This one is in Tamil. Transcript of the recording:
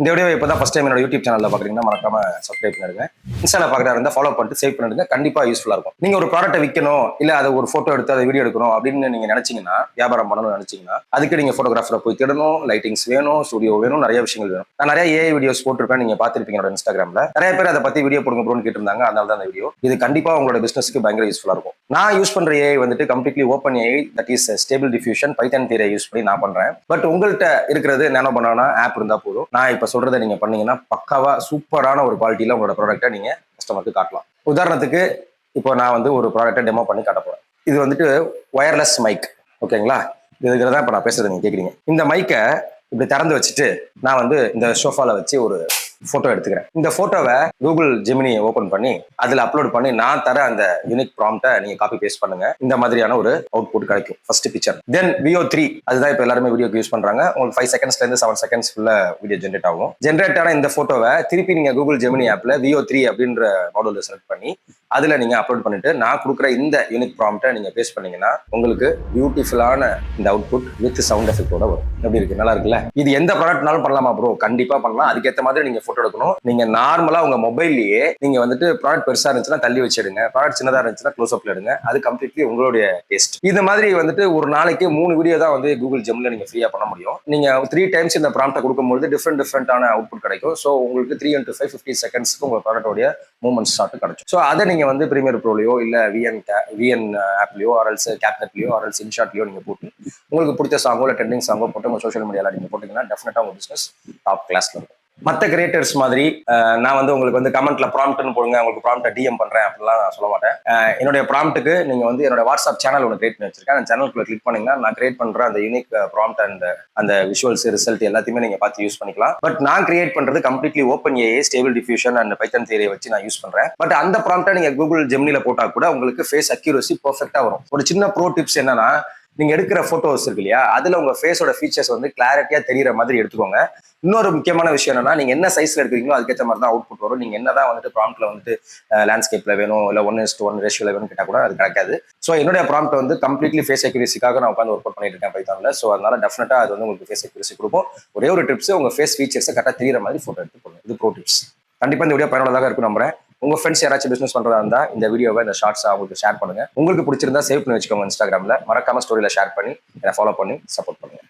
இந்த வீடியோ இப்போ தான் ஃபஸ்ட் டைம் என்னோட யூடியூப் சேனலில் பார்க்குறீங்கன்னா மறக்காம சப்ஸ்கிரைப் பண்ணிடுங்க. இன்ஸ்டாவில் பார்க்குறா இருந்தால் ஃபாலோ பண்ணிட்டு சேவ் பண்ணிடுங்க. கண்டிப்பாக யூஸ்ஃபுல்லாக இருக்கும். நீங்கள் ஒரு ப்ராடக்ட்டை விற்கணும் இல்லை அதை ஒரு ஃபோட்டோ எடுத்து அதை வீடியோ எடுக்கணும் அப்படின்னு நீங்கள் நினச்சிங்கன்னா வியாபாரம் பண்ணணும்னு நினச்சிங்கன்னா அதுக்கு நீங்கள் ஃபோட்டோகிராஃபரை போய் தேடணும் லைட்டிங்ஸ் வேணும் ஸ்டுடியோ வேணும் நிறைய விஷயங்கள் வேணும். நான் நிறைய ஏஐ வீடியோஸ் போட்டிருப்பேன் நீங்கள் பார்த்துருப்பீங்க என்னோட இன்ஸ்டாகிராமில் நிறைய பேர் அதை பற்றி வீடியோ போடுங்க ப்ரோன்னு கேட்டிருந்தாங்க அதனால தான் அந்த வீடியோ இது கண்டிப்பாக உங்களோட பிஸ்னஸ்க்கு பயங்கர யூஸ்ஃபுல்லாக இருக்கும். நான் யூஸ் பண்ணுற ஏஐ வந்துட்டு completely open AI that is stable diffusion python தியரை use பண்ணி நான் பண்ணுறேன் பட் உங்கள்கிட்ட இருக்கிறது நானோ பண்ணானா ஆப் இருந்தால் போதும். நான் இப்போ இப்போ சொல்கிறத நீங்கள் பண்ணீங்கன்னா பக்காவா சூப்பரான ஒரு குவாலிட்டியில் உங்களோட ப்ராடக்ட்டை நீங்கள் கஸ்டமருக்கு காட்டலாம். உதாரணத்துக்கு இப்போ நான் வந்து ஒரு ப்ராடக்ட்டை டெமோ பண்ணி காட்ட போகிறேன் இது வந்துட்டு ஒயர்லெஸ் மைக் ஓகேங்களா? இதுக்கு தான் இப்போ நான் பேசுறது நீங்கள் கேட்குறீங்க இந்த மைக்கை இப்படி திறந்து வச்சுட்டு நான் வந்து இந்த ஷோஃபால வச்சு ஒரு ஃபோட்டோ எடுத்துக்கிறேன். இந்த ஃபோட்டோவை கூகுள் ஜெமினியை ஓப்பன் பண்ணி அதில் அப்லோட் பண்ணி நான் தர அந்த யூனிக் ப்ராம்ப்டை நீங்கள் காப்பி பேஸ்ட் பண்ணுங்க. இந்த மாதிரியான ஒரு அவுட்புட் கிடைக்கும். First picture then Veo three அதுதான் இப்போ எல்லாருமே வீடியோக்கு யூஸ் பண்றாங்க. உங்களுக்கு ஃபைவ் செகண்ட்ஸ்லேருந்து செவன் செகண்ட்ஸ் ஃபுல்லாக வீடியோ ஜென்ரேட் ஆகும். ஜென்ரேட் ஆன இந்த ஃபோட்டோவை திருப்பி நீங்கள் கூகுள் ஜெமினி ஆப்பில் வியோ த்ரீ அப்படின்ற மாடல் செலக்ட் பண்ணி அதில் நீங்கள் அப்லோட் பண்ணிட்டு நான் கொடுக்குற இந்த யூனிக் ப்ராம்ப்டை நீங்கள் பேஸ்ட் பண்ணீங்கன்னா உங்களுக்கு பியூட்டிஃபுல்லான இந்த அவுட்புட் வித் சவுண்ட் எஃபெக்டோட வரும். எப்படி இருக்கு? நல்லா இருக்குல்ல? இது எந்த ப்ராடக்ட்னாலும் பண்ணலாமா ப்ரோ கண்டிப்பா பண்ணலாம். அதுக்கேற்ற மாதிரி நீங்க போட்டோ எடுக்கணும். நீங்க நார்மலா உங்க மொபைல்லயே நீங்க வந்துட்டு ப்ராடக்ட் பெருசா இருந்துச்சுன்னா தள்ளி வச்சிடுங்க. ப்ராடக்ட் சின்னதா இருந்துச்சுன்னா க்ளோஸ் அப்ல எடுங்க. அது கம்ப்ளீட்லி உங்களுடைய டேஸ்ட் இந்த மாதிரி வந்துட்டு ஒரு நாளைக்கு மூணு வீடியோ தான் வந்து கூகுள் ஜெம்ல நீங்க ஃப்ரீயா பண்ண முடியும். நீங்க த்ரீ டைம்ஸ் இந்த ப்ராம்ப்டை கொடுக்கும்போது டிஃப்ரெண்ட் டிஃப்ரெண்டான அவுட்புட் கிடைக்கும். ஸோ உங்களுக்கு த்ரீ இன்ட்டு ஃபைவ் ஃபிஃப்டி செகண்ட்ஸ்க்கு உங்க ப்ராடக்டோடைய மூமெண்ட் ஸ்டார்ட் கிடைக்கும் ஸோ அதை நீங்க வந்து பிரீமியர் ப்ரோலையோ இல்ல விஎன் விஎன் ஆப்லயோ ஆர்எல்ஸ் கேப்னெட்லயோ ஆர்எல்ஸ் இன்ஷாட்லயோ நீங்க போட்டு உங்களுக்கு பிடிச்ச சாங்கோ இல்லை ட்ரெண்டிங் சாங்கோ போட்டு உங்க சோஷியல் மீடியாவில் நீங்க போட்டீங்கன்னா டெஃபினட்டா உங்க பிசினஸ் டாப் கிளாஸ்ல இருக்கும். மற்ற கிரியேட்டர்ஸ் மாதிரி நான் வந்து உங்களுக்கு வந்து கமெண்ட்ல ப்ராம்ப்ட்னு போடுங்க உங்களுக்கு ப்ராம்ப்ட டிஎம் பண்றேன் அப்படிலாம் நான் சொல்ல மாட்டேன். என்னுடைய ப்ராம்ப்ட்டுக்கு நீங்க வந்து என்னோட வாட்ஸ்அப் சேனல் ஒன்று கிரியேட் பண்ணி வச்சிருக்கேன். அந்த சேனலுக்குள்ள கிளிக் பண்ணீங்கன்னா நான் கிரியேட் பண்ற அந்த யூனிக் ப்ராம்ப்ட் அண்ட் அந்த விஷுவல்ஸ் ரிசல்ட் எல்லாத்தையுமே நீங்க பார்த்து யூஸ் பண்ணிக்கலாம். பட் நான் கிரியேட் பண்றது completely open AI stable diffusion and python தேரியை வச்சு நான் யூஸ் பண்றேன். பட் அந்த ப்ராம்ப்டை நீங்க கூகுள் ஜெமினில போட்டா கூட உங்களுக்கு ஃபேஸ் அக்யூரசி பர்ஃபெக்டா வரும். ஒரு சின்ன ப்ரோ டிப்ஸ் என்னன்னா நீங்க எடுக்கிற போட்டோஸ் இருக்கு இல்லையா? அதுல உங்க ஃபேஸோட ஃபீச்சர்ஸ் வந்து கிளாரிட்டியா தெரியற மாதிரி எடுத்துக்கோங்க. இன்னொரு முக்கியமான விஷயம் என்னன்னா நீங்க என்ன சைஸ்ல எடுக்கிறீங்களோ அதுக்கேற்ற மாதிரி தான் அவுட்புட் வரும். நீங்க என்னதான் வந்துட்டு ப்ராம்ப்ட்ல வந்துட்டு லேண்ட்ஸ்கேப்ல வேணும் இல்ல ஒன் இஸ்ட் ஒன் ரேஷியோல வேணும் கேட்டா கூட அது கிடைக்காது. ஸோ என்னுடைய ப்ராம்ப்ட் வந்து கம்ப்ளீட்லி ஃபேஸ் அக்யூரிசிக்காக நான் உட்காந்து ஒர்க் அவுட் பண்ணிட்டு இருக்கேன் பைத்தான்ல ஸோ அதனால டெஃபினட்டா அது வந்து உங்களுக்கு ஃபேஸ் அக்யூரிசி கொடுக்கும். ஒரே ஒரு டிப்ஸ் உங்க ஃபேஸ் ஃபீச்சர்ஸை கரெக்டாக தெரியற மாதிரி போட்டோ எடுத்து போடுங்க. இது ப்ரோ டிப்ஸ் கண்டிப்பா இந்த வீடியோ பயனுள்ளதாக இருக்கும் நம்புறேன். உங்கள் ஃப்ரெண்ட்ஸ் யாராச்சும் பிஸ்னஸ் பண்ணுறதா இருந்தால் இந்த வீடியோவை இந்த ஷார்ட்ஸை அவங்களுக்கு ஷேர் பண்ணுங்கள் உங்களுக்கு பிடிச்சிருந்தா சேவ் பண்ணி வச்சுக்கோங்க இன்ஸ்டாகிராம்ல மறக்காம ஸ்டோரியில் ஷேர் பண்ணி என்னை ஃபாலோ பண்ணி சப்போர்ட் பண்ணுங்கள்